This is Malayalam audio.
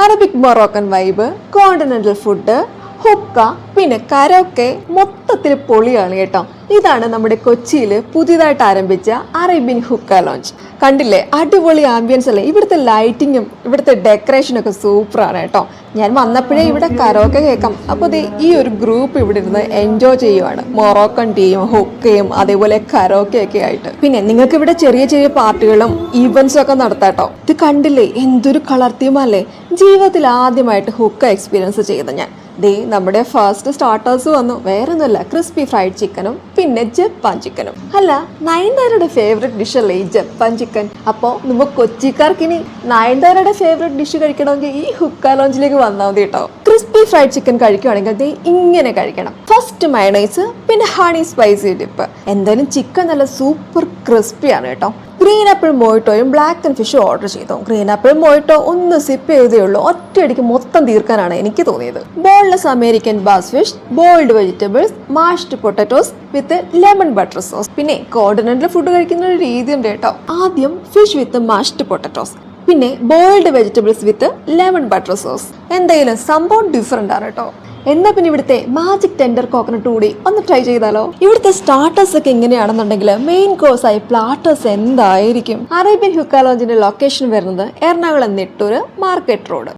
Arabic Moroccan vibe continental food ഹുക്ക പിന്നെ കരോക്കെ മൊത്തത്തിൽ പൊളിയാണ് കേട്ടോ. ഇതാണ് നമ്മുടെ കൊച്ചിയിൽ പുതിയതായിട്ട് ആരംഭിച്ച അറേബ്യൻ ഹുക്ക ലോഞ്ച് കണ്ടില്ലേ? അടിപൊളി ആംബിയൻസ് അല്ലേ? ഇവിടുത്തെ ലൈറ്റിങ്ങും ഇവിടുത്തെ ഡെക്കറേഷനും ഒക്കെ സൂപ്പറാണ് കേട്ടോ. ഞാൻ വന്നപ്പോഴേ ഇവിടെ കരോക്കെ കേൾക്കാം. അപ്പോൾ ഇത് ഈ ഒരു ഗ്രൂപ്പ് ഇവിടെ ഇരുന്ന് എൻജോയ് ചെയ്യുവാണ്. മൊറോക്കൻ ടീയും ഹുക്കയും അതേപോലെ കരോക്കെ ഒക്കെ ആയിട്ട്. പിന്നെ നിങ്ങൾക്ക് ഇവിടെ ചെറിയ ചെറിയ പാർട്ടികളും ഈവൻസും ഒക്കെ നടത്താം കേട്ടോ. ഇത് കണ്ടില്ലേ? എന്തൊരു കളർ തീമല്ലേ ജീവിതത്തിൽ ആദ്യമായിട്ട് ഹുക്ക എക്സ്പീരിയൻസ് ചെയ്ത ഞാൻ. ദേ നമ്മുടെ ഫസ്റ്റ് സ്റ്റാർട്ടേഴ്സ് വന്നു. വേറൊന്നുമല്ല ക്രിസ്പി ഫ്രൈഡ് ചിക്കനും പിന്നെ ജപ്പാൻ ചിക്കനും അല്ല നയൻതാരയുടെ ഫേവറേറ്റ് ഡിഷ് അല്ലേ ഈ ജപ്പാൻ ചിക്കൻ അപ്പോൾ നമ്മൾ കൊച്ചിക്കാർക്ക് ഇനി നയൻതാരയുടെ ഫേവറേറ്റ് ഡിഷ് കഴിക്കണമെങ്കിൽ ഈ ഹുക്ക ലോഞ്ചിലേക്ക് വന്നാൽ മതി കേട്ടോ ക്രിസ്പി ഫ്രൈഡ് ചിക്കൻ കഴിക്കുകയാണെങ്കിൽ ദേ ഇങ്ങനെ കഴിക്കണം. ഫസ്റ്റ് മയണൈസ് പിന്നെ ഹണി സ്പൈസി ഡിപ്പ് എന്തായാലും ചിക്കൻ നല്ല സൂപ്പർ ക്രിസ്പിയാണ് കേട്ടോ. ഗ്രീൻ ആപ്പിൾ മോയിട്ടോയും ബ്ലാക്ക് ആൻഡ് ഫിഷും ഓർഡർ ചെയ്തു. ഗ്രീൻ ആപ്പിൾ മോയിട്ടോ ഒന്ന് സിപ്പ് ചെയ്തേ ഉള്ളൂ. ഒറ്റയടിക്ക് മൊത്തം തീർക്കാനാണ് എനിക്ക് തോന്നിയത്. Boneless American bass fish boiled vegetables mashed potatoes with lemon butter sauce പിന്നെ കോർഡിനന്റിൽ ഫുഡ് കഴിക്കുന്ന ഒരു രീതി ഉണ്ട് കേട്ടോ. ആദ്യം ഫിഷ് വിത്ത് മാഷ്ഡ് പൊട്ടറ്റോസ് പിന്നെ boiled vegetables with lemon butter sauce എന്തായാലും സംഭവം ഡിഫറെന്റ് ആണ് കേട്ടോ. എന്നാ പിന്നെ ഇവിടുത്തെ മാജിക് ടെൻഡർ കോക്കനട്ട് കൂടി? ഒന്ന് ട്രൈ ചെയ്താലോ? ഇവിടുത്തെ സ്റ്റാർട്ടേഴ്സ് ഒക്കെ എങ്ങനെയാണെന്നുണ്ടെങ്കിൽ മെയിൻ കോഴ്സ് ആയി പ്ലാറ്റേഴ്സ് എന്തായിരിക്കും? അറേബ്യൻ ഹുക്കാലോഞ്ചിന്റെ ലൊക്കേഷൻ വരുന്നത് എറണാകുളം നെട്ടൂര് മാർക്കറ്റ് റോഡ്